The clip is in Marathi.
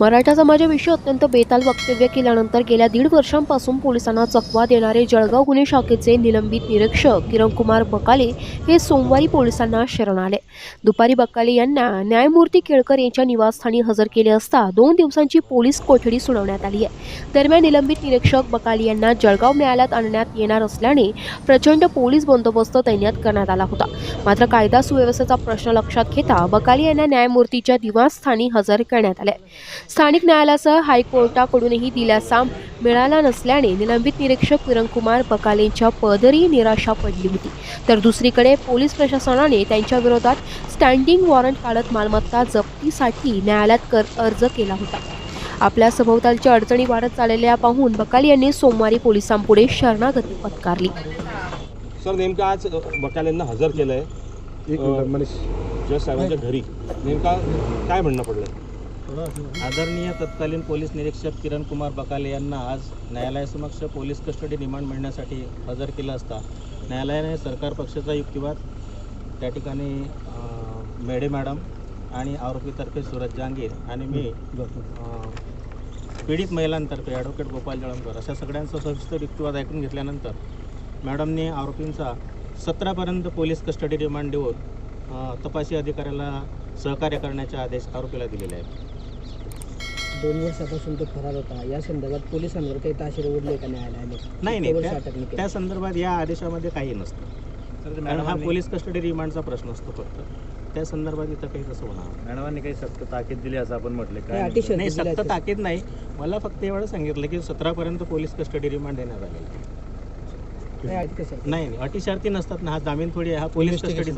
मराठा समाजाविषयी अत्यंत बेताल वक्तव्य केल्यानंतर गेल्या दीड वर्षांपासून पोलिसांना चकवा देणारे जळगाव गुन्हे शाखेचे निलंबित निरीक्षक किरणकुमार बकाले हे सोमवारी पोलिसांना शरण आले. दुपारी बकाले यांना न्यायमूर्ती केळकर यांच्या निवासस्थानी हजर केले असता दोन दिवसांची पोलीस कोठडी सुनावण्यात आली आहे. दरम्यान निलंबित निरीक्षक बकाले यांना जळगाव न्यायालयात आणण्यात येणार असल्याने प्रचंड पोलीस बंदोबस्त तैनात करण्यात आला होता. मात्र कायदा सुव्यवस्थेचा प्रश्न लक्षात घेता बकाली यांना न्यायमूर्तीच्या निवासस्थानी हजर करण्यात आले. स्थानिक न्यायालयासह हायकोर्टाकडूनही दिलासा मिळाला नसल्याने निलंबित निरीक्षक किरणकुमार बकालेंच्या पदरी निराशा पडली होती. तर दुसरीकडे पोलीस प्रशासनाने त्यांच्या विरोधात स्टँडिंग वॉरंट काढत मालमत्ता जप्तीसाठी न्यायालयात कर अर्ज केला होता. आपल्या सभोवतालच्या अडचणी वाढत चाललेल्या पाहून बकाली यांनी सोमवारी पोलिसांपुढे शरणागती पत्कारली. सर नेमकं आज बकाल्यांना हजर केलं आहे एक मिनिट मनीष. जज साहेबांच्या घरी. नेमका काय म्हणणं पडलं आदरणीय तत्कालीन पोलीस निरीक्षक किरण कुमार बकाले यांना आज न्यायालयासमक्ष पोलीस कस्टडी रिमांड मिळण्यासाठी हजर केलं असता. न्यायालयाने सरकार पक्षाचा युक्तिवाद त्या ठिकाणी मेडे मॅडम आणि आरोपीतर्फे सूरज जहांगीर आणि मी पीडित महिलांतर्फे ॲडव्होकेट गोपाल जळंकर अशा सगळ्यांचा सविस्तर युक्तिवाद ऐकून घेतल्यानंतर मॅडमने आरोपींचा सतरापर्यंत पोलीस कस्टडी रिमांड देऊन तपासी अधिकाऱ्याला सहकार्य करण्याचे आदेश आरोपीला दिलेले आहेत. दोन वर्षापासून तो फरार होता. या संदर्भात पोलिसांवर काही ताशेरे उडले का न्यायालयाने नाही नाही. त्या-? त्या संदर्भात या आदेशामध्ये काही नसतं. कारण हा पोलीस कस्टडी रिमांडचा प्रश्न असतो फक्त. त्या संदर्भात इथं काही तसं होणार मॅडमांनी काही सक्त ताकीद दिली असं आपण म्हटले. काही काय नाही सक्त? ताकीद नाही. मला फक्त एवढं सांगितलं की सतरापर्यंत पोलीस कस्टडी रिमांड देण्यात आलेला आहे. नाही नाही अटी शर्ती नसतात ना. हा जामीन थोडी आहे. हा पोलीस कस्टडीचा